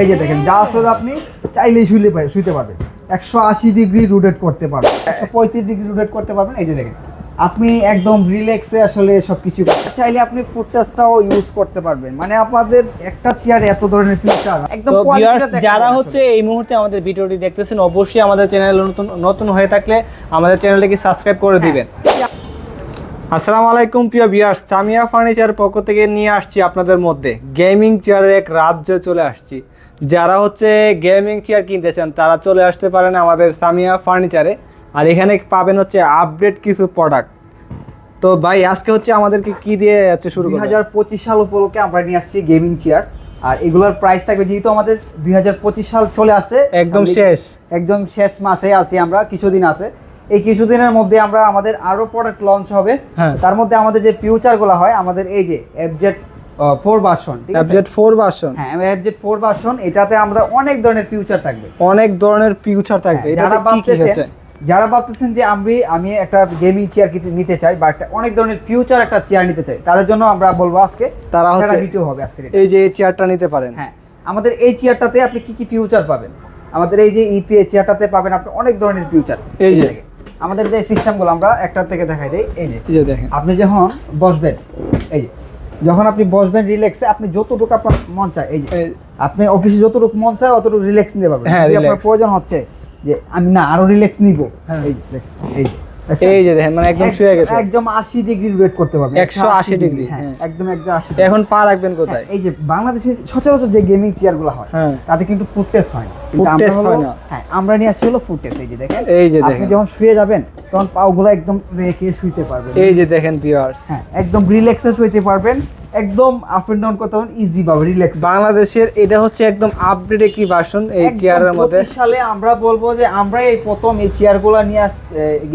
এই যে দেখেন যা আসলে আপনি চাইলেই শুইলে শুইতে পারবেন। একশো আশি ডিগ্রি রোটেট করতে পারবেন। একশো পঁয়ত্রিশ ডিগ্রি রোটেট করতে পারবেন। এই যে দেখেন আপনি একদম রিল্যাক্সে আসলে সব কিছু চাইলে আপনি ফুটটাচটাও ইউজ করতে পারবেন। মানে আপনাদের একটা চেয়ারে এত ধরনের ফিচার একদম যারা হচ্ছে এই মুহূর্তে আমাদের ভিডিওটি দেখতেছেন অবশ্যই আমাদের চ্যানেল নতুন নতুন হয়ে থাকলে আমাদের চ্যানেলটিকে সাবস্ক্রাইব করে দিবেন। আসসালামু আলাইকুম প্রিয় ভিউয়ার্স চামিয়া ফার্নিচার পক্ষ থেকে নিয়ে আসছি আপনাদের মধ্যে গেমিং চেয়ারের এক রাজ্য চলে আসছি। যারা হচ্ছে গেমিং চেয়ার কিনতে চান তারা চলে আসতে পারেন আমাদের সামিয়া ফার্নিচারে আর এখানে পাবেন হচ্ছে আপডেট কিছু প্রোডাক্ট তো ভাই আজকে হচ্ছে আমাদেরকে কি দিয়ে হচ্ছে শুরু দুই হাজার পঁচিশ সাল উপলক্ষে আমরা নিয়ে আসছি গেমিং চেয়ার আর এগুলোর প্রাইস থাকবে যেহেতু আমাদের দুই হাজার পঁচিশ সাল চলে আসছে একদম শেষ। একদম শেষ মাসে আছি আমরা কিছুদিন আছে। এই কিছুদিনের মধ্যে আমরা আমাদের আরও প্রোডাক্ট লঞ্চ হবে। হ্যাঁ। তার মধ্যে আমাদের যে ফিউচারগুলো হয় আমাদের এই যে এফজেড ফোর ভার্সন অ্যাপজেট ফোর ভার্সন হ্যাঁ এফজেড ফোর ভার্সন এটাতে আমরা অনেক ধরনের ফিউচার থাকবে। অনেক ধরনের ফিউচার থাকবে। হ্যাঁ, এটাতে কি কি হচ্ছে যারা ভাবতেছেন যে আমি আমি একটা গেমিং চেয়ার নিতে চাই বা একটা অনেক ধরনের ফিউচার একটা চেয়ার নিতে চাই তাদের জন্য আমরা বলব আজকে তারা হচ্ছে ভিডিও হবে আজকে এই যে এই চেয়ারটা নিতে পারেন। হ্যাঁ আমাদের এই চেয়ারটাতে আপনি কি কি ফিউচার পাবেন? আমাদের এই যে ইপিএ চেয়ারটাতে পাবেন আপনি অনেক ধরনের ফিউচার এই যে। আমাদের যে সিস্টেমগুলো আমরা একটা থেকে দেখাই দেই এই যে। এই যে দেখেন। আপনি যখন বসবেন এই যে যখন আপনি বসবেন রিল্যাক্সে আপনি যতটুকু আপনার মন চায় এই যে আপনি অফিসে যতটুকু মন চায় অতটুকু রিল্যাক্স নিতে পারবেন হ্যাঁ, আপনার প্রয়োজন হচ্ছে যে আমি না আরও রিল্যাক্স নিব হ্যাঁ। এই যে এই যে? এই যে দেখেন মানে একদম শুয়ে গেছে। একদম আশি ডিগ্রি রোটেট করতে পারবেন। 180 ডিগ্রি, হ্যাঁ হ্যাঁ। একদম এখন পা রাখবেন কোথায়? হ্যাঁ, এই যে বাংলাদেশে সচরাচর যে গেমিং চেয়ারগুলো হয় হ্যাঁ। তাতে কিন্তু ফুড টেস্ট হয় হলো- হয় না। হ্যাঁ আমরা নিয়ে আসছি হলো ফুড টেস্ট এই যে দেখেন। এই যে আপনি দেখেন। যখন শুয়ে যাবেন তখন পাগুলো একদম রেখে শুইতে পারবেন। এই যে দেখেন ভিউয়ার্স হ্যাঁ একদম রিল্যাক্সে শুইতে পারবেন। একদম আপ এন্ড ডাউন করতে পারবেন ইজি ভাবে রিল্যাক্স বাংলাদেশের এটা হচ্ছে একদম আপডেট কি ভার্সন এই চেয়ারের মধ্যে? সালে আমরা বলব যে আমরা এই প্রথম এই চেয়ারগুলো নিয়ে আসছি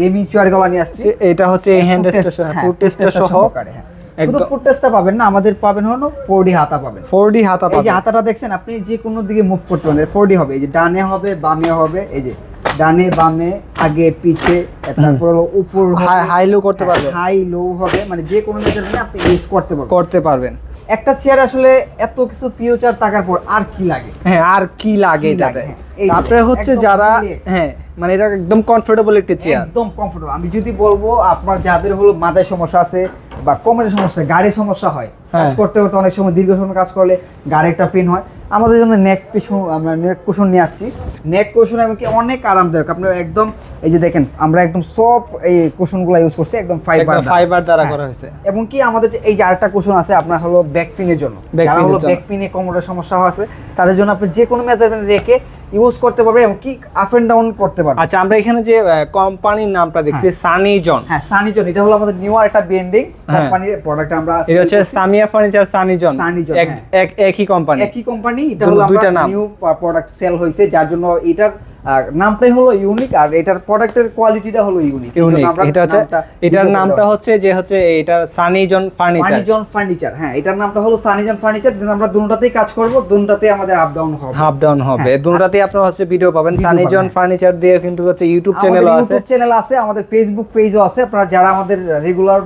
গেমিং চেয়ারগুলো নিয়ে আসছি। এটা হচ্ছে এই হ্যান্ড স্টেশন ফুড টেস্টার সহ হ্যাঁ। শুধু টেস্টটা পাবেন না আমাদের পাবেন হলো ফোর ডি হাতা পাবেন। 4D হাতা এই যে হাতাটা দেখছেন আপনি যে কোনো দিকে মুভ করতে পারেন ফোর ডি হবে এই যে ডানে হবে বামে হবে এই যে ডানে বামে আগে পিছে তারপর হলো উপর হাই লো করতে পারবেন হাই লো হবে মানে যে কোনো মেজারমেন্টে আপনি ইউজ করতে পারবেন। করতে পারবেন। একটা চেয়ার আসলে এত কিছু ফিউচার থাকার পর আর কি লাগে? হ্যাঁ আর কি লাগে এটাতে? হ্যাঁ, তারপরে হচ্ছে যারা হ্যাঁ মানে এটা একদম কমফোর্টেবল একটি চেয়ার একদম কমফোর্টেবল আমি যদি বলব আপনার যাদের হলো মাথায় সমস্যা আছে বা কোমরের সমস্যা গাড়ির সমস্যা হয় কাজ হ্যাঁ। করতে করতে অনেক সময় দীর্ঘ সময় কাজ করলে গাড়ি একটা পেন হয়। আমাদের জন্য নেক কুশন আমরা নেক কুশন নিয়ে আসছি। নেক কুশন এমনকি অনেক আরামদায়ক। আপনারা একদম এই যে দেখেন আমরা একদম সব এই কুশনগুলো ইউজ করছি একদম ফাইবার ফাইবার দ্বারা। করা হয়েছে। এবং কি আমাদের যে এই যে আরেকটা কুশন আছে আপনার হলো ব্যাক পিনের জন্য। Back যারা হলো জন্য। ব্যাক পিনে কোমরের সমস্যা আছে তাদের জন্য আপনি যে কোনো মেজারমেন্ট রেখে ইউজ করতে পারবে এবং কি আপ এন্ড ডাউন করতে পারবে আচ্ছা আমরা এখানে যে কোম্পানির নামটা দেখছি সানি জন হ্যাঁ সানিজন এটা হলো আমাদের নিউ আর একটা ব্র্যান্ডিং হ্যাঁ। কোম্পানির প্রোডাক্ট আমরা এটা হচ্ছে Samia furniture Sunny John Sunny John, এক হ্যাঁ। এক- একই কোম্পানি একই কোম্পানি এটা হলো দুইটা নাম। নিউ প্রোডাক্ট সেল হয়েছে যার জন্য এটার আহ, নামটাই হলো ইউনিক আর এটার প্রোডাক্টের কোয়ালিটিটা হলো ইউনিক ইউনিক এটা হচ্ছে এটার নামটা হচ্ছে যে হচ্ছে এটার Sunny John furniture Sunny John furniture হ্যাঁ এটার নামটা হলো সানিজন ফার্নিচার আমরা দুটাতেই কাজ করব দুটাতেই আমাদের আপ ডাউন হবে। ডাউন হবে। হ্যাঁ, দুটাতেই আপনারা হচ্ছে ভিডিও পাবেন। Video সানি জন হ্যাঁ। ফার্নিচার দিয়ে কিন্তু হচ্ছে ইউটিউব চ্যানেলও আছে। ইউটিউব চ্যানেল আছে আমাদের ফেসবুক পেজও আছে। আপনারা যারা আমাদের রেগুলার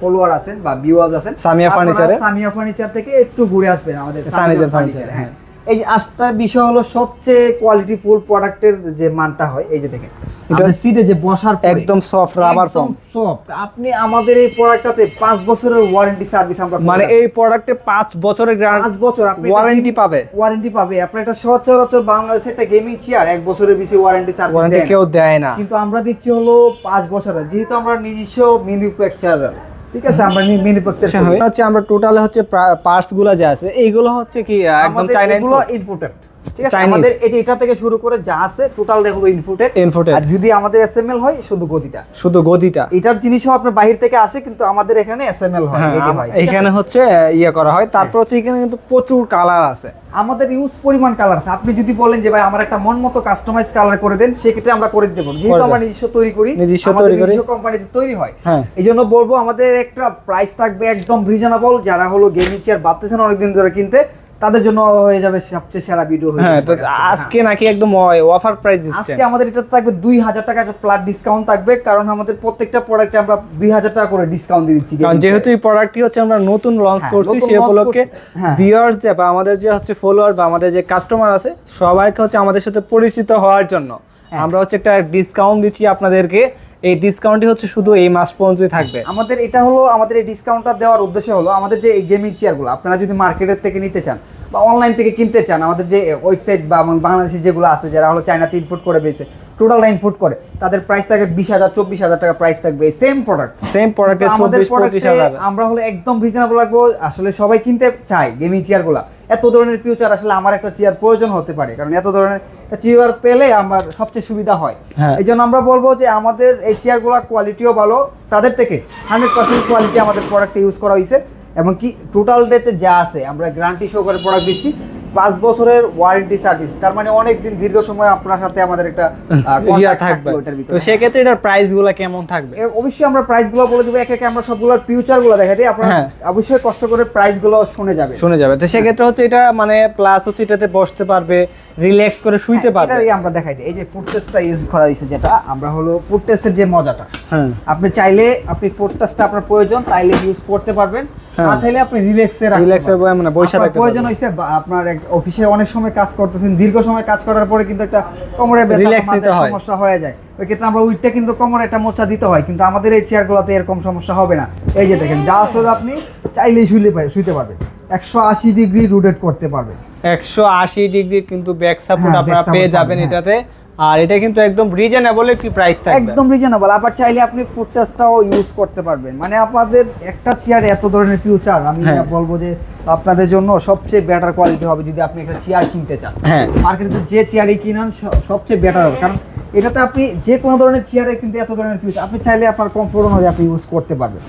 ফলোয়ার আছেন বা ভিউয়ার্স আছেন সামিয়া ফার্নিচারে? সামিয়া ফার্নিচার থেকে একটু ঘুরে আসবেন আমাদের সানিজন ফার্নিচার হ্যাঁ। এই যে আটটার বিষয় হলো সবচেয়ে কোয়ালিটি ফুল প্রোডাক্টের যে মানটা হয় এই যে দেখেন। এটা সিটে যে বসার একদম সফট রাবার ফর্ম soft। আপনি আমাদের এই প্রোডাক্টটাতে পাঁচ বছরের ওয়ারেন্টি সার্ভিস আমরা মানে এই প্রোডাক্টে পাঁচ বছরের পাঁচ গ্যারান্টি বছর আপনি ওয়ারেন্টি পাবে। ওয়ারেন্টি পাবে। আপনি এটা সচরাচর বাংলাদেশে একটা গেমিং চেয়ার এক বছরের বেশি ওয়ারেন্টি সার্ভিস ওয়ারেন্টি কেউ দেয় না। কিন্তু আমরা দিচ্ছি হলো পাঁচ বছরের যেহেতু আমরা নিজস্ব ম্যানুফ্যাকচারার ঠিক আছে আমরা ম্যানুফ্যাকচার করি। হচ্ছে আমরা টোটাল হচ্ছে পার্টসগুলো যে আছে এইগুলো হচ্ছে কি একদম চাইনা ইনপুটেড ঠিক আছে? আমাদের এই যে এটা থেকে শুরু করে যা আছে টোটাল হলো ইনপুটেড ইনফোটেড আর যদি আমাদের এসএমএল হয় শুধু গদিটা শুধু গদিটা এটার জিনিসও আপনার বাহির থেকে আসে কিন্তু আমাদের এখানে এসএমএল হয় হ্যাঁ এটি আম- হয়, ঠিক আছে? এখানে হচ্ছে ইয়ে করা হয়। তারপর হচ্ছে এখানে কিন্তু প্রচুর কালার আছে। আমাদের ইউজ পরিমাণ কালার আছে। আপনি যদি বলেন যে ভাই আমার একটা মন মতো কাস্টমাইজ কালার করে দেন সেক্ষেত্রে আমরা করে দিতে পারব যেহেতু আমরা নিজস্ব তৈরি করি নিজস্ব তৈরি করি। নিজস্ব কোম্পানিতে তৈরি হয়। হ্যাঁ। এই জন্য বলব আমাদের একটা প্রাইস থাকবে একদম রিজনেবল যারা হলো গেমিং চেয়ার ভাবতেছেন অনেকদিন ধরে কিনতে তাদের জন্য হয়ে যাবে সবচেয়ে সেরা ভিডিও হ্যাঁ তো আজকে। আজকে নাকি একদম অফার প্রাইস আজকে আমাদের এটা থাকবে দুই হাজার টাকা একটা প্লাট ডিসকাউন্ট থাকবে কারণ আমাদের প্রত্যেকটা প্রোডাক্টে আমরা দুই হাজার টাকা করে ডিসকাউন্ট দিয়ে দিচ্ছি কারণ যেহেতু এই প্রোডাক্টটি হচ্ছে আমরা নতুন লঞ্চ হ্যাঁ, করছি সেই উপলক্ষে হ্যাঁ। ভিউয়ার্স যে বা আমাদের যে হচ্ছে ফলোয়ার বা আমাদের যে কাস্টমার আছে সবাইকে হচ্ছে আমাদের সাথে পরিচিত হওয়ার জন্য হ্যাঁ। আমরা হচ্ছে একটা ডিসকাউন্ট দিচ্ছি আপনাদেরকে এই ডিসকাউন্টটি হচ্ছে শুধু এই মাস পর্যন্তই থাকবে। আমাদের এটা হলো, আমাদের এই ডিসকাউন্টটা দেওয়ার উদ্দেশ্য হলো, আমাদের যে গেমিং চেয়ারগুলো আপনারা যদি মার্কেটের থেকে নিতে চান বা অনলাইন থেকে কিনতে চান, আমাদের যে ওয়েবসাইট বা বাংলাদেশে যেগুলো আছে, যারা হলো চায়নাতে ইনপুট করে বেছে টোটাল লাইন ফুট করে তাদের প্রাইস থাকবে বিশ হাজার চব্বিশ হাজার টাকা প্রাইস থাকবে সেম প্রোডাক্ট সেম প্রোডাক্টে চব্বিশ পঁচিশ হাজার। আমরা হলো একদম রিজনেবল রাখব আসলে সবাই কিনতে চায় গেমিং চেয়ারগুলো এত ধরনের ফিউচার আসলে আমার একটা চেয়ার প্রয়োজন হতে পারে কারণ এত ধরনের চেয়ার পেলে আমার সবচেয়ে সুবিধা হয়। হ্যাঁ। এই জন্য আমরা বলব যে আমাদের এই চেয়ারগুলো কোয়ালিটিও ভালো তাদের থেকে হান্ড্রেড পার্সেন্ট কোয়ালিটি আমাদের প্রোডাক্টে ইউজ করা হয়েছে এবং কি টোটাল ডেতে যা আছে আমরা গ্যারান্টি সহকারে প্রোডাক্ট দিচ্ছি। পাঁচ বছরের ওয়ারেন্টি সার্ভিস তার মানে অনেক দিন দীর্ঘ সময় আপনার সাথে আমাদের একটা ইয়া থাকবে। তো। সেক্ষেত্রে এটার প্রাইসগুলা কেমন থাকবে? অবশ্যই আমরা প্রাইসগুলো বলে দেবো একে একে আমরা সবগুলোর ফিউচারগুলো দেখা দিই আপনারা হ্যাঁ। অবশ্যই কষ্ট করে প্রাইসগুলো শুনে যাবে শুনে যাবে। তো সেক্ষেত্রে হচ্ছে এটা মানে প্লাস হচ্ছে এটাতে বসতে পারবে রিল্যাক্স করে শুইতে পারবে। এটারই আমরা দেখাই দিই। এই যে ফুড টেস্টটা ইউজ করা হয়েছে যেটা আমরা হলো ফুড টেস্টের যে মজাটা। হ্যাঁ। আপনি চাইলে আপনি ফুড টেস্টটা আপনার প্রয়োজন তাইলে ইউজ করতে পারবেন। হ্যাঁ। না চাইলে আপনি রিল্যাক্সে রিল্যাক্সে মানে বসে থাকতে প্রয়োজন পারবে বা আপনার এক অফিসে অনেক সময় কাজ করতেছেন দীর্ঘ সময় কাজ করার পরে কিন্তু একটা কোমরে ব্যথা, হয়। সমস্যা হয়ে যায়। ওই ক্ষেত্রে আমরা উইটটা কিন্তু কোমরে একটা মোচা দিতে হয় কিন্তু আমাদের এই চেয়ারগুলোতে এরকম সমস্যা হবে না। এই যে দেখেন যা আসলে আপনি চাইলেই শুইলে পারে শুইতে পারবেন। একশো আশি ডিগ্রি রোটেট করতে পারবেন। একশো আশি ডিগ্রি কিন্তু ব্যাক সাপোর্ট হ্যাঁ, আপনারা পেয়ে যাবেন এটাতে। আর এটা কিন্তু একদম রিজনেবল একটি প্রাইস থাকবে। একদম রিজনেবল আবার চাইলে আপনি ফুড টেস্টটাও ইউজ করতে পারবেন। মানে আপনাদের একটা চেয়ারে এত ধরনের ফিউচার আমি হ্যাঁ। বলব যে আপনাদের জন্য সবচেয়ে বেটার কোয়ালিটি হবে যদি আপনি একটা চেয়ার কিনতে চান। হ্যাঁ। মার্কেটে যে চেয়ারই কিনান সবচেয়ে বেটার হবে। কারণ এটাতে আপনি যে কোনো ধরনের চেয়ারে কিন্তু এত ধরনের ফিউচার আপনি চাইলে আপনার কমফোর্ট অনুযায়ী আপনি ইউজ করতে পারবেন।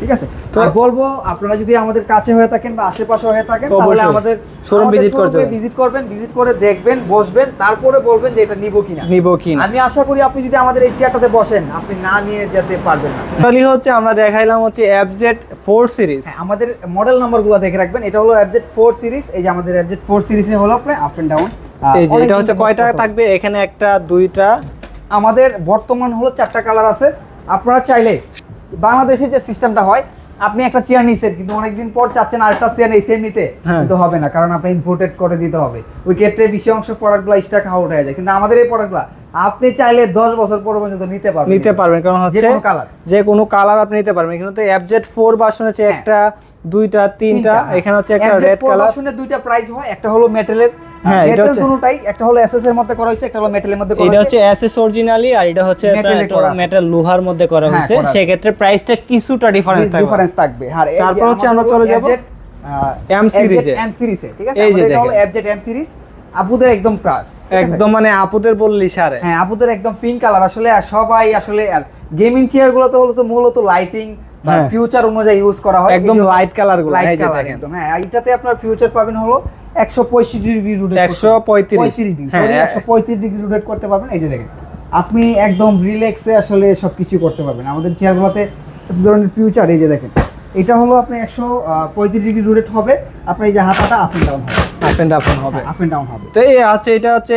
ঠিক আছে? তো- বলব আপনারা যদি আমাদের কাছে হয়ে থাকেন বা আশেপাশে হয়ে থাকেন তাহলে আমাদের Showroom visit করতে ভিজিট করবেন ভিজিট করে দেখবেন বসবেন তারপরে বলবেন যে এটা নিবো কিনা। নিব কিনা। আমি আশা করি আপনি যদি আমাদের এই চেয়ারটাতে বসেন আপনি না নিয়ে যেতে পারবেন না। টোটালি হচ্ছে আমরা দেখাইলাম হচ্ছে এফজেড ফোর সিরিজ আমাদের মডেল নাম্বারগুলো দেখে রাখবেন। এটা হলো এফজেড ফোর সিরিজ এই যে আমাদের এফজেড ফোর সিরিজে হলো আপনার আপ এন্ড ডাউন এই যে এটা হচ্ছে কয়টা থাকবে? এখানে একটা দুইটা। আমাদের বর্তমান হলো চারটা কালার আছে। আপনারা চাইলে বাংলাদেশে যে সিস্টেমটা হয় আপনি একটা চেয়ার নিছেন কিন্তু অনেকদিন পর চাচ্ছেন আরেকটা চেয়ার এই সেম নিতে হ্যাঁ। কিন্তু হবে না কারণ আপনি ইম্পোর্টেড করে দিতে হবে। ওই ক্ষেত্রে বেশি অংশ প্রোডাক্টগুলো স্টক আউট হয়ে যায় কিন্তু আমাদের এই প্রোডাক্টগুলো আপনি চাইলে দশ বছর পর পর্যন্ত নিতে পারবেন। নিতে পারবেন কারণ হচ্ছে যে কোনো কালার আপনি নিতে পারবেন। কিন্তু এফজেড ফোর ভার্সন হচ্ছে হ্যাঁ। একটা দুইটা তিনটা এখানে হচ্ছে একটা রেড কালার শুনে দুইটা প্রাইস হয় একটা হলো মেটালের হ্যাঁ, এটা হচ্ছে- দুটোটাই একটা হলো এসএস এর মধ্যে করা হয়েছে একটা হলো মেটালের মধ্যে করা এটা হচ্ছে এসএস অরিজিনালি আর এটা হচ্ছে Metal এ করা আছে। মেটাল লোহার মধ্যে করা হ্যাঁ, হয়েছে। প্রাইসটা কিছুটা ডিফারেন্স থাকবে। ডিফারেন্স থাকবে। আর তারপর হচ্ছে আমরা চলে যাব ঠিক আছে? এটা হলো আপুদের একদম ক্রাশ একদম মানে আপুদের বললি সারে। হ্যাঁ আপুদের একদম পিঙ্ক কালার আসলে সবাই আসলে গেমিং চেয়ারগুলো তো হলো মূলত লাইটিং হ্যাঁ। ফিউচার অনুযায়ী ইউজ করা হয়। একদম লাইট কালারগুলো লাইট কালার একদম। হ্যাঁ এটাতে আপনার ফিউচার পাবেন হলো একশো পঁয়ষট্টি ডিগ্রি রোটেট 135 ডিগ্রি হ্যাঁ, একশো পঁয়ত্রিশ ডিগ্রি রোটেট করতে পারবেন। এই যে দেখেন আপনি একদম রিল্যাক্সে আসলে সব কিছু করতে পারবেন। আমাদের চেয়ারগুলোতে ধরনের ফিউচার এই যে দেখেন এটা হলো আপনি একশো পঁয়ত্রিশ ডিগ্রি রুটেট হবে। আপনার এই যে হাতাটা আপ ডাউন হবে। আপ এন্ড ডাউন হবে। আপ এন্ড ডাউন হবে। তো এই হচ্ছে এটা হচ্ছে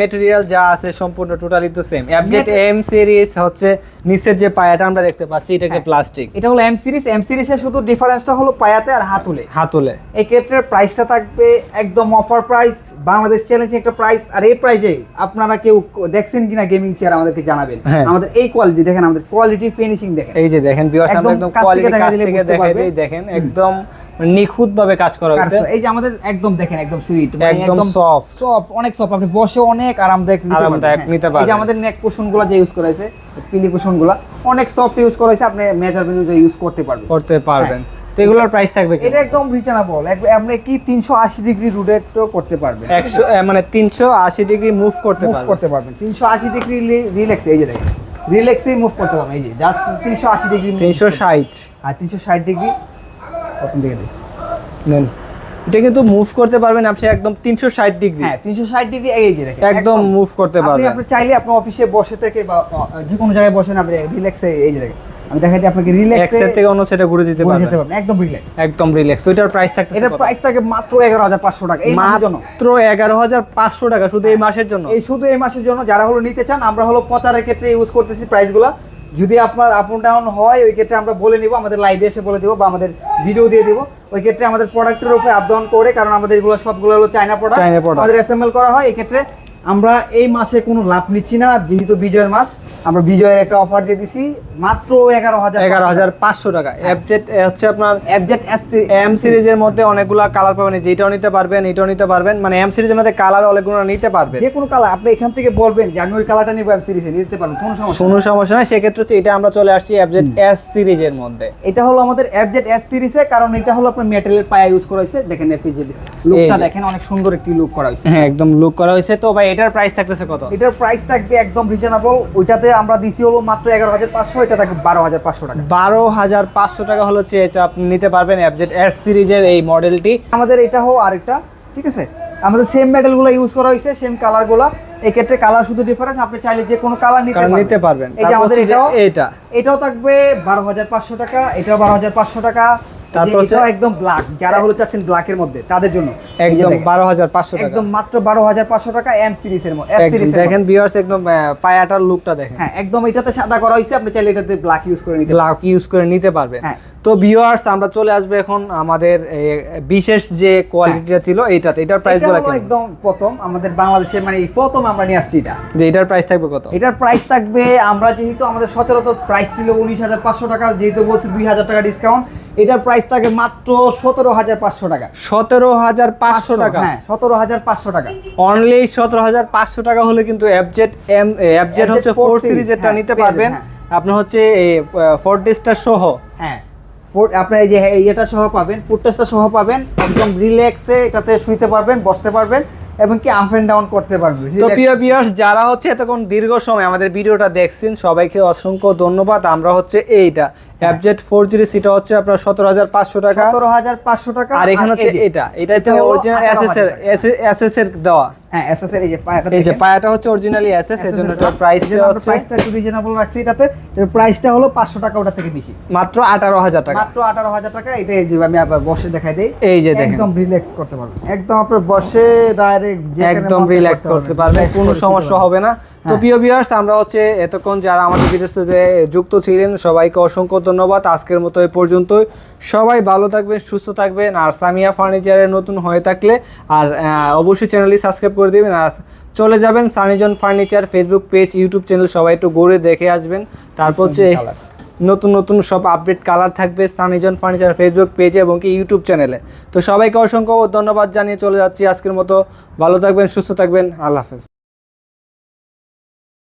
মেটেরিয়াল যা আছে সম্পূর্ণ টোটালি তো সেম এফজেড এম সিরিজ হচ্ছে নিচের যে পায়াটা আমরা দেখতে পাচ্ছি এটাকে হ্যাঁ। প্লাস্টিক এটা হলো এম সিরিজ এম সিরিজের শুধু ডিফারেন্সটা হলো পায়াতে আর হাতুলে। হাতুলে। এই ক্ষেত্রে প্রাইসটা থাকবে একদম অফার প্রাইস বাংলাদেশ চ্যালেঞ্জিং একটা প্রাইস আর এই প্রাইজে আপনারা কেউ দেখছেন কিনা গেমিং চেয়ার আমাদেরকে জানাবেন। হ্যাঁ। আমাদের এই কোয়ালিটি দেখেন আমাদের কোয়ালিটি ফিনিশিং দেখেন। এই যে দেখেন ভিউয়ার্স আমরা একদম কোয়ালিটি কাছ থেকে দেখেন একদম নিখুঁত ভাবে কাজ করা হয়েছে। এই যে আমাদের একদম দেখেন একদম সুইট একদম soft। সফট অনেক সফট আপনি বসে অনেক আরামদায়ক নিতে আরামদায়ক পারবেন। হ্যাঁ। এই যে আমাদের নেক কুশনগুলো যে ইউজ করা হয়েছে পিলি কুশনগুলো অনেক সফট ইউজ করা হয়েছে আপনি মেজারমেন্ট অনুযায়ী ইউজ করতে পারবেন। করতে পারবেন। তো এগুলোর প্রাইস থাকবে কি? হ্যাঁ। এটা একদম রিজনেবল আপনি কি তিনশো আশি ডিগ্রি রোটেটও করতে পারবেন। একশো আহ, মানে তিনশো আশি ডিগ্রি মুভ করতে মুভ পারবেন। করতে পারবেন। তিনশো আশি ডিগ্রি রিল্যাক্স এই যে দেখেন রিল্যাক্সেই মুভ করতে পারবেন এই যে জাস্ট তিনশো আশি ডিগ্রি তিনশো ষাট। আর তিনশো ষাট ডিগ্রি প্রথম দিকে দিই। নেন। এটা কিন্তু মুভ করতে পারবেন আপনি একদম তিনশো ষাট ডিগ্রি হ্যাঁ তিনশো ষাট ডিগ্রি এই যে দেখেন একদম মুভ করতে পারবেন। আপনি চাইলে আপনি অফিসে বসে থেকে বা যে কোনো জায়গায় বসেন আপনি রিল্যাক্সে এই আমি আপনাকে রিল্যাক্স সেট থেকে অন্য সেটে ঘুরে যেতে পারবেন। যেতে পারবেন একদম রিল্যাক্স একদম রিল্যাক্স তো এটার প্রাইস থাকতেছে এটার প্রাইস থাকে মাত্র এগারো হাজার পাঁচশো টাকা এই মাসের জন্য। মাত্র এগারো হাজার পাঁচশো টাকা শুধু এই মাসের জন্য? এই শুধু এই মাসের জন্য যারা হলো নিতে চান আমরা হলো প্রচারের ক্ষেত্রে ইউজ করতেছি প্রাইসগুলো যদি আপনার আপ ডাউন হয় ওই ক্ষেত্রে আমরা বলে নিব আমাদের লাইভে এসে বলে দিব বা আমাদের ভিডিও দিয়ে দিব ওই ক্ষেত্রে আমাদের প্রোডাক্টের উপরে আপ ডাউন করে কারণ আমাদের এগুলো সবগুলো হলো চায়না প্রোডাক্ট। আমাদের অ্যাসেম্বল করা হয় এই ক্ষেত্রে আমরা এই মাসে কোনো লাভ নিচ্ছি না যেহেতু বিজয়ের মাস আমরা বিজয়ের একটা অফার দিয়ে দিছি মাত্র এগারো হাজার এগারো হাজার পাঁচশো টাকা। এফজেড হচ্ছে আপনার এস এম সিরিজের মধ্যে অনেকগুলো কালার পাবেন যেটাও নিতে পারবেন এটাও নিতে পারবেন মানে এম সিরিজের মধ্যে কালার অনেকগুলো নিতে পারবেন। যে কোনো কালার আপনি এখান থেকে বলবেন যে আমি ওই কালারটা নিবো এম সিরিজে নিতে পারবেন কোনো সমস্যা কোনো সমস্যা নাই সেক্ষেত্রে হচ্ছে এটা আমরা চলে আসছি এফজেড এস সিরিজের মধ্যে। এটা হলো আমাদের এফজেড এস সিরিজে কারণ এটা হলো আপনার মেটালের পায়া ইউজ করা হয়েছে। দেখেন এফজেড লুকটা দেখেন অনেক সুন্দর একটি লুক করা হয়েছে। হ্যাঁ একদম লুক করা হয়েছে। তো ভাই এটার প্রাইস থাকতেছে কত? এটার প্রাইস থাকবে একদম রিজনেবল ওইটাতে আমরা দিছি হলো মাত্র এগারো হাজার পাঁচশো এটা থাকবে বারো হাজার পাঁচশো টাকা। বারো হাজার পাঁচশো টাকা হলো এটা আপনি নিতে পারবেন এফজেড এস সিরিজের এই মডেলটি আমাদের এটা হোক আরেকটা ঠিক আছে? আমাদের সেম মেটালগুলো ইউজ করা হয়েছে সেম কালারগুলো এই ক্ষেত্রে কালার শুধু ডিফারেন্স আপনি চাইলে যে কোনো কালার নিতে নিতে পারবেন। এই যে আমাদের এটাও এটা। এটাও থাকবে বারো হাজার পাঁচশো টাকা এটাও বারো হাজার পাঁচশো টাকা। তারপর হচ্ছে- একদম ব্ল্যাক যারা হলো চাচ্ছেন ব্ল্যাকের মধ্যে তাদের জন্য। একদম হাজার পাঁচশো টাকা। একদম মাত্র বারো হাজার পাঁচশো টাকা এম সিরিজের মধ্যে দেখেন ভিউয়ার্স একদম পায়াটার লুকটা দেখেন। হ্যাঁ একদম এটাতে সাদা করা আপনি চাইলে এটাতে ব্ল্যাক ইউজ করে নিতে ব্ল্যাক ইউজ করে নিতে পারবেন। হ্যাঁ। তো ভিউয়ার্স আমরা চলে আসবে এখন আমাদের বিশেষ যে কোয়ালিটিটা ছিল এইটাতে। এটার প্রাইসগুলো একদম প্রথম আমাদের বাংলাদেশে মানে প্রথম আমরা নিয়ে আসছি এটা। যে এটার প্রাইস থাকবে কত? এটার প্রাইস থাকবে আমরা যেহেতু আমাদের সচরাচর প্রাইস ছিল উনিশ হাজার পাঁচশো টাকা যেহেতু বলছি দুই হাজার টাকা ডিসকাউন্ট এটার প্রাইস থাকে মাত্র সতেরো হাজার পাঁচশো টাকা। সতেরো হাজার পাঁচশো টাকা? হ্যাঁ সতেরো হাজার পাঁচশো টাকা। অনলি সতেরো হাজার পাঁচশো টাকা হলে কিন্তু এফজেড এম FZ হচ্ছে ফোর সিরিজেরটা হ্যাঁ, নিতে পারবেন। আপনার হচ্ছে ফোর ডিস্টার সহ। হ্যাঁ ফুড আপনার এই যে ইয়েটা সহ পাবেন ফুড টেস্টটা সহ পাবেন একদম রিল্যাক্সে এটাতে শুইতে পারবেন বসতে পারবেন এবং কি আপ এন্ড ডাউন করতে পারবেন। তো প্রিয় ভিউয়ার্স যারা হচ্ছে এতক্ষণ দীর্ঘ সময় আমাদের ভিডিওটা দেখছেন সবাইকে অসংখ্য ধন্যবাদ। আমরা হচ্ছে এইটা এফজেড ফোর জিরো সিটা হচ্ছে আপনার সতেরো হাজার পাঁচশো টাকা সতেরো হাজার পাঁচশো টাকা আর এখানে হচ্ছে এটা এটা হচ্ছে অরিজিনাল 18,000 এসএস এর টাকা। এর দেওয়া হ্যাঁ এসএস এর এই যে পায়াটা এই যে পায়াটা হচ্ছে অরিজিনালি এসএস এর জন্য এটার প্রাইসটা হচ্ছে প্রাইসটা একটু রিজনেবল রাখছি এটাতে। এর প্রাইসটা হলো পাঁচশো টাকা ওটা থেকে বেশি। মাত্র আঠারো হাজার টাকা। মাত্র আঠারো হাজার টাকা এটা এই যে আমি আবার বসে দেখাই দেই। এই যে দেখেন। একদম রিল্যাক্স করতে পারবেন। একদম আপনার বসে ডাইরেক্ট একদম রিল্যাক্স করতে পারবেন কোনো সমস্যা হবে না। তো হ্যাঁ। প্রিয় ভিউয়ার্স আমরা হচ্ছে এতক্ষণ যারা আমাদের যুক্ত ছিলেন সবাইকে অসংখ্য ধন্যবাদ। আজকের মতো এই পর্যন্তই। সবাই ভালো থাকবেন সুস্থ থাকবেন। আর সামিয়া ফার্নিচারে নতুন হয়ে থাকলে আর অবশ্যই চ্যানেলটি সাবস্ক্রাইব করে দিবেন। আর চলে যাবেন Sunny John furniture Facebook page YouTube channel সবাই একটু ঘুরে দেখে আসবেন। তারপর হচ্ছে নতুন নতুন সব আপডেট কালার থাকবে সানিজন ফার্নিচার ফেসবুক পেজে এবং কি ইউটিউব চ্যানেলে তো সবাইকে অসংখ্য ধন্যবাদ জানিয়ে চলে যাচ্ছি আজকের মতো। ভালো থাকবেন সুস্থ থাকবেন। আল্লাহ হাফেজ।